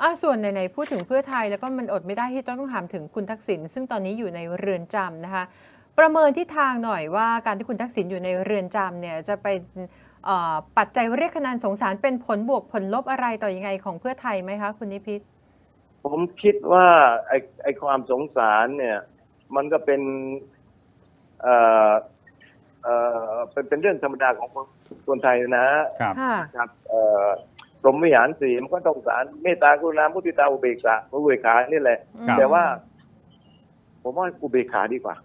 อะส่วนไหนๆพูดถึงเพื่อไทยแล้วก็มันอดไม่ได้ที่ต้องถามถึงคุณทักษิณซึ่งตอนนี้อยู่ในเรือนจำนะคะ ประเมินที่ทางหน่อยว่าการที่คุณทักษิณอยู่ในเรือนจำเนี่ยจะเป็นเอ่อปัจจัยเรียกคะแนนสงสารเป็นผลบวกผลลบอะไรต่อยังไงของเพื่อไทยไหมคะคุณนิพิษผมคิดว่าไอ้ไอ้ความสงสารเนี่ย มันก็เป็นเอ่อเอ่อเป็นเป็นเรื่องธรรมดาของคนคนไทยนะฮะครับค่ะครับเอ่อ พรหมวิหารสีมันก็ต้องสารเมตตากรุณามุทิตาอุเบกขาอุเบกขานี่แหละ ครับ แต่ว่า ผมว่าอุเบกขาดีกว่า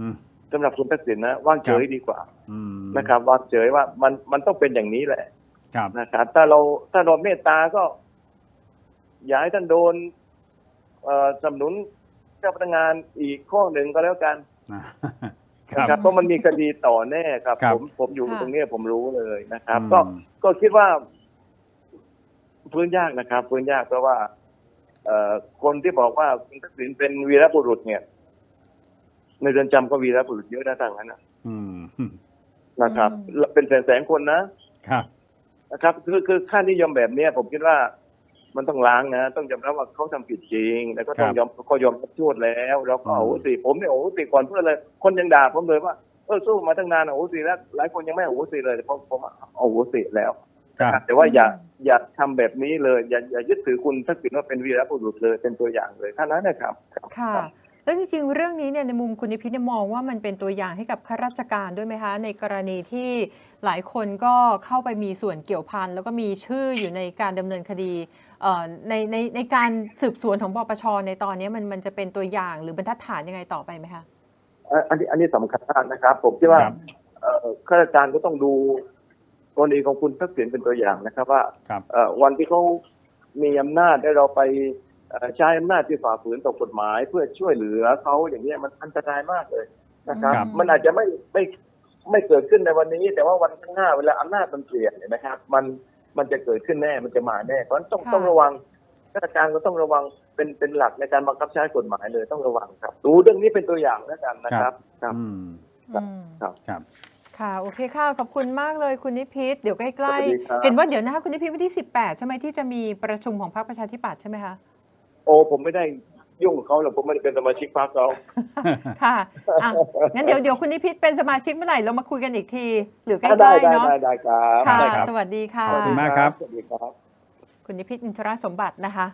อืม สำหรับคุณทักษิณนะว่างเฉยดีกว่าอืมนะครับว่างเฉยว่ามันมันต้องเป็นอย่างนี้แหละ ครับ นะครับถ้าเราถ้าเราเมตตาก็ อย่าให้ท่านโดน เอ่อสนับสนุนเจ้าพนักงานอีกข้อหนึ่งก็แล้วกันนะคนะครัรับ บ เพราะมันมีคดีต่อแน่ครับ ครับผมผมอยู่ค่ะ ตรงนี้ผมรู้เลยนะครับอืมก็ก็คิดว่า พื้นยากนะครับพื้นยากเพราะว่า เอ่อคนที่บอกว่าคุณทักษิณเป็นวีรบุรุษเนี่ย ในเรือนจำก็วีรบุรุษเยอะนะทางนั้นนะอืมนะครับ เป็นแสนแสนๆคนนะครับ นะครับ คือคือค่านิยมแบบเนี้ย ผมคิดว่ามันต้องล้างนะต้องยอมรับว่าเขาทำผิดจริง แล้วก็ต้องครับยอมเขายอมรับโทษแล้วแล้วก็อืมโอ้โหสิผมเนี่ยโอ้โหสิก่อนเพื่อนเลย คนยังด่าผมเลยว่าเออสู้มาตั้งนานโอ้โหสิแล้วหลายคนยังไม่โอ้โหสิเลยแต่ผมผมโอ้โหสิแล้วครับนะครับแต่ว่าอย่า อย่าทำแบบนี้เลย อย่าอย่ายึดถือคุณทักษิณว่าเป็นวีรบุรุษเลยเป็นตัวอย่างเลยแค่นั้นนะครับครับค่ะครับแล้วจริงๆเรื่องนี้เนี่ยในมุมคุณนิพิษเนี่ยมองว่ามันเป็นตัวอย่างให้กับข้าราชการด้วยไหมคะ ในกรณีที่หลายคนก็เข้าไปมีส่วนเกี่ยวพันแล้วก็มีชื่ออยู่ในการดำเนินคดีเอ่อในในในการสืบสวนของปปชในตอนนี้มันมันจะเป็นตัวอย่างหรือบรรทัดฐานยังไงต่อไปไหมคะอันอันนี้อันนี้สำคัญมากนะครับ ผมคิดว่าครับเอ่อข้าราชการก็ต้องดู กรณีของคุณทักษิณเป็นตัวอย่างนะครับว่าครับเอ่อวันที่เขามีอำนาจได้เราไปเอ่อใช้อำนาจที่ฝ่าฝืนต่อกฎหมาย เพื่อช่วยเหลือเขาอย่างนี้ยมันอันตรายมากเลยนะครับครับ มันอาจจะไม่ไม่ไม่เกิดขึ้นในวันนี้ แต่ว่าวันข้างหน้าเวลาอำนาจมันเปลี่ยนเนี่ยนะครับ มันมันจะเกิดขึ้นแน่มันจะมาแน่เพราะฉะนั้นต้องค่ะต้องระวังข้าราชการก็ต้องระวังเป็นเป็นหลักในการบังคับใช้กฎหมายเลยต้องระวังครับ ดูเรื่องนี้เป็นตัวอย่างแล้วกันนะครับ ครับอืมครับอืมครับ ครับค่ะ โอเคค่ะ ขอบคุณมากเลยคุณนิพิษเดี๋ยวใกสวัล้สดีครับๆเห็นว่าเดี๋ยวนะคะคุณนิพิษวันที่ 18 ใช่ไหมที่จะมีประชุมของพรรคประชาธิปัตย์ใช่ไหมคะ โอ้ผมไม่ได้ยุ่งกับเขาหรอกผมไม่ได้เป็นสมาชิกพรรคเขาค่ะอะงั้นเดี๋ยวเดี๋ยวคุณนิพิษเป็นสมาชิกเมื่อไหร่เรามาคุยกันอีกที หรือใกได้ล้ๆได้เนาะได้ได้ครับค่ะได้ครับสวัสดีค่ะขอบคุณมากครับ สวัสดีครับ คุณนิพิษอินทรสมบัตินะคะ